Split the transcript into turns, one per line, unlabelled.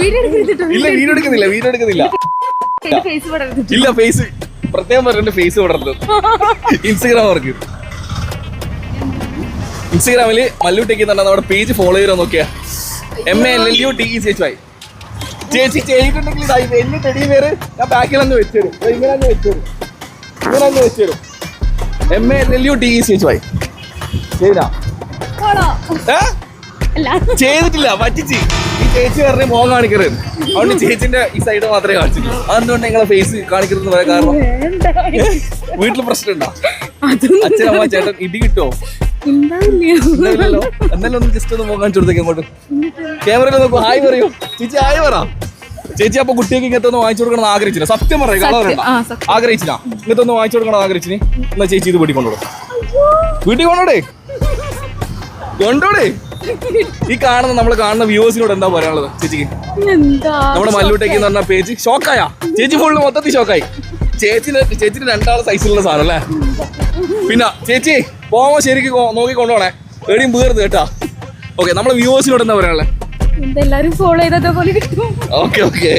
ഇല്ല വീഡിയോ എടുക്കുന്നില്ല വീഡിയോ എടുക്കുന്നില്ല ഇല്ല ഫേസ് പ്രത്യേകം പറഞ്ഞിട്ട് ഫേസ് പടർന്നു. ഇൻസ്റ്റഗ്രാം വർക്ക് ഇൻസ്റ്റഗ്രാമിൽ മല്ലൂട്ടേക്ക് തന്നെ നമ്മുടെ പേജ് ഫോളോ ചെയ്തോ നോക്കിയാ. M A L L U T E C H Y ചേച്ചി ചെയ്തിട്ടുണ്ടെങ്കിൽ ഇതാ ഇത് എന്നെ ടെടി പേര് ഞാൻ ബാക്കിൽ അങ്ങ് വെച്ചുതരും ഇങ്ങനെ അങ്ങ് വെച്ചുതരും ഇങ്ങനെ അങ്ങ് വെച്ചുതരും M A L L U T E C H Y ചെയ്താ. ചെയ്തിട്ടില്ല പറ്റിച്ച്. ഈ ചേച്ചി പറഞ്ഞ മോ കാണിക്കരുത്. അതുകൊണ്ട് ചേച്ചിന്റെ ഈ സൈഡ് മാത്രമേ കാണിച്ചിട്ടുള്ളൂ. അതെന്തുകൊണ്ട് നിങ്ങളെ ഫേസ് കാണിക്കരുതെന്ന് പറയാൻ കാരണം? വീട്ടിൽ പ്രശ്നമുണ്ടോ
ഉണ്ടോ?
അച്ഛനമ്മ ചേട്ടൻ ഇടി കിട്ടോ എന്നാലും ഒന്ന് ജസ്റ്റ് ഒന്ന് മോ കാണിച്ചു കൊടുത്തേക്ക് അങ്ങോട്ട്. ക്യാമറയിൽ നോക്കൂ. ഹായ് പറയൂ. ചേച്ചി ഹായ് പറ. ചേച്ചി അപ്പൊ കുട്ടികൾക്ക് ഇങ്ങനത്തെ ഒന്ന് വാങ്ങിച്ചു കൊടുക്കണം ആഗ്രഹിച്ചില്ല. സത്യം പറയാം.
ആ,
ആഗ്രഹിച്ചില്ല. ഇങ്ങനത്തെ ഒന്ന് വാങ്ങിച്ചു കൊടുക്കണം ആഗ്രഹിച്ചിന്. എന്നാ ചേച്ചി ഇത് വീട്ടിൽ കൊണ്ടുപോകും വീട്ടിൽ കൊണ്ടോടേ കൊണ്ടോടെ ഈ കാണുന്ന നമ്മൾ കാണുന്ന വ്യൂവേഴ്സിനോട് എന്താ പറയാനുള്ളത് ചേച്ചിക്ക്? നമ്മുടെ മല്ലൂട്ടേക്ക് എന്ന് പറഞ്ഞ പേജ് ഷോക്കായ. ചേച്ചി ഫുള്ള് മൊത്തത്തിൽ ഷോക്കായി. ചേച്ചിന് ചേച്ചിന് രണ്ടാളെ സൈസിലുള്ള സാധനം അല്ലേ? പിന്നെ ചേച്ചി പോകുമ്പോ ശരിക്കും നോക്കി കൊണ്ടുപോണേ എവിടെയും വീർന്ന് കേട്ടാ. ഓക്കെ നമ്മുടെ വ്യൂവേഴ്സിനോട് എന്താ പറയാനുള്ളത്?
എല്ലാരും ഫോളോ ചെയ്തതേ പോലെ
ഓക്കെ ഓക്കെ